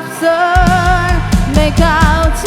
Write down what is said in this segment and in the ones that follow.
บสนไม่เข้าใจ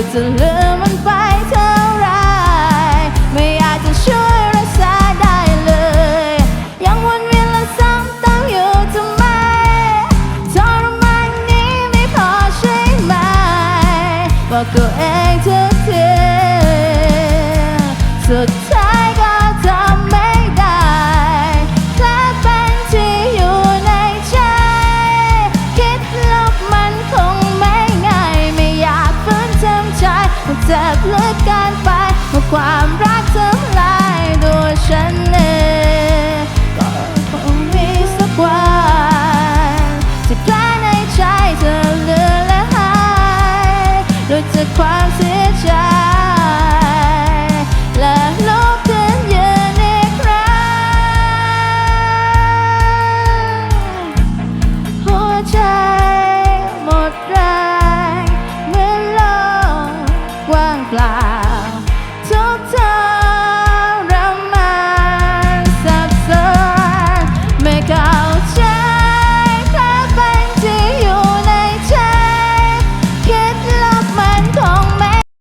็จะลืมมันไปเท่าไรไม่อาจจะช่วยรักษาได้เลย ยังวนเวียนและซ้ำเติมอยู่ทำไมทรมานนี้ไม่พอใช่ไหมบอกตัวเอง ความรักทำลายตัวฉันเองก็คงมีสักวันที่แผลในใจเธอเลือนและหายโดยจากความเสียใจและลุกขึ้นยืนอีกครั้งหัวใจหมดแรงเมื่อโลกว่างเปล่า